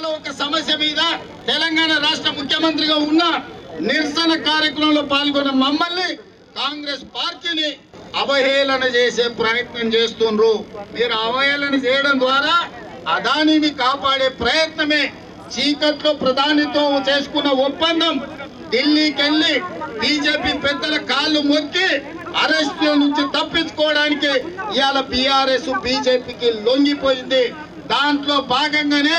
ఒక సమస్య మీద తెలంగాణ రాష్ట్ర ముఖ్యమంత్రిగా ఉన్న నిరసన కార్యక్రమంలో పాల్గొన్న మమ్మల్ని కాంగ్రెస్ పార్టీని అవహేళన చేసే ప్రయత్నం చేస్తుండ్రు. మీరు అవహేళన చేయడం ద్వారా అదానిని కాపాడే ప్రయత్నమే చీకట్లో ప్రధానితో చేసుకున్న ఒప్పందం. ఢిల్లీకి వెళ్ళి బీజేపీ పెద్దల కాళ్ళు మొక్కి అరెస్ట్ నుంచి తప్పించుకోవడానికి ఇవాళ బీఆర్ఎస్ బీజేపీకి లొంగిపోయింది. దాంట్లో భాగంగానే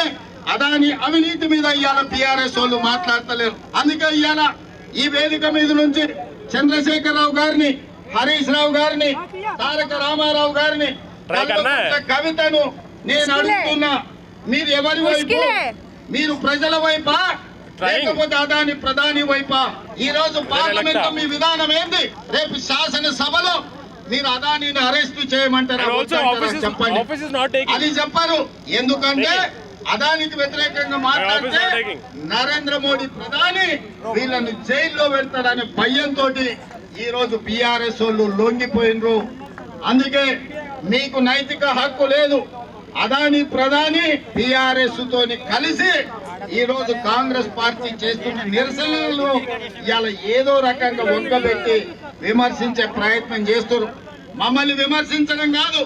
అదాని అవినీతి మీద ఇవాళ బీఆర్ఎస్ వాళ్ళు మాట్లాడతలేరు. అందుకే ఇవాళ ఈ వేదిక మీద నుంచి చంద్రశేఖరరావు గారిని హరీష్ రావు గారిని తారక రామారావు గారిని కవితను నేను అడుగుతున్నా. మీరు ఎవరి వైపు. మీరు ప్రజల వైపా. లేకపోతే అదాని ప్రధాని వైపా? ఈ రోజు పార్లమెంట్. మీ విధానం ఏంది? రేపు శాసనసభలో మీరు అదానిని అరెస్ట్ చేయమంటారా? చెప్పండి. అది చెప్పారు. ఎందుకంటే అదానికి వ్యతిరేకంగా మాట్లాడితే. నరేంద్ర మోడీ ప్రధాని వీళ్ళని జైల్లో పెడతాడనే భయంతో ఈ రోజు బీఆర్ఎస్ వాళ్ళు లొంగిపోయినరు. అందుకే మీకు నైతిక హక్కు లేదు. అదాని ప్రధాని బీఆర్ఎస్ తోని కలిసి ఈ రోజు కాంగ్రెస్ పార్టీ చేస్తున్న నిరసనలు ఇవాళ ఏదో రకంగా వంకబెట్టి విమర్శించే ప్రయత్నం చేస్తున్నారు మమ్మల్ని విమర్శించడం కాదు.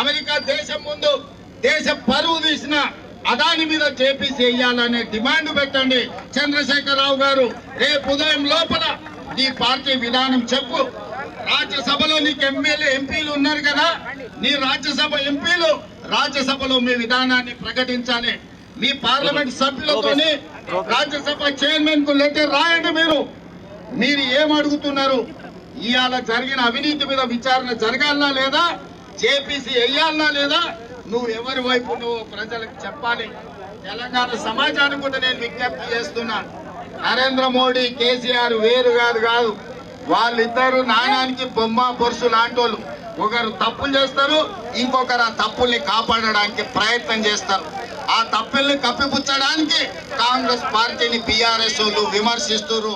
అమెరికా దేశం ముందు దేశ పరువు తీసిన అదాని మీద చేపీసీ వేయాలనే డిమాండ్ పెట్టండి చంద్రశేఖరరావు గారు. రేపు ఉదయం లోపల నీ పార్టీ విధానం చెప్పు. రాజ్యసభలో నీకు ఎమ్మెల్యే ఎంపీలు ఉన్నారు కదా. నీ రాజ్యసభ ఎంపీలు రాజ్యసభలో మీ విధానాన్ని ప్రకటించాలి. మీ పార్లమెంట్ సభ్యులతోని రాజ్యసభ చైర్మన్కు లెటర్ రాయండి మీరు. మీరు ఏమడుగుతున్నారు ఇవాళ జరిగిన అవినీతి మీద విచారణ జరగాలనా లేదా? జేపీసీ వేయాలనా లేదా? నువ్వు ఎవరి వైపు నువ్వు ప్రజలకు చెప్పాలి? తెలంగాణ సమాజానికి కూడా నేను విజ్ఞప్తి చేస్తున్నాను నరేంద్ర మోడీ కేసీఆర్ వేరు కాదు కాదు. వాళ్ళిద్దరు నాణానికి బొమ్మ బొరుసు లాంటి ఒకరు తప్పులు చేస్తారు ఇంకొకరు ఆ తప్పుల్ని కాపాడడానికి ప్రయత్నం చేస్తారు. ఆ తప్పుల్ని కప్పిపుచ్చడానికి కాంగ్రెస్ పార్టీని బీఆర్ఎస్ వాళ్ళు విమర్శిస్తున్నారు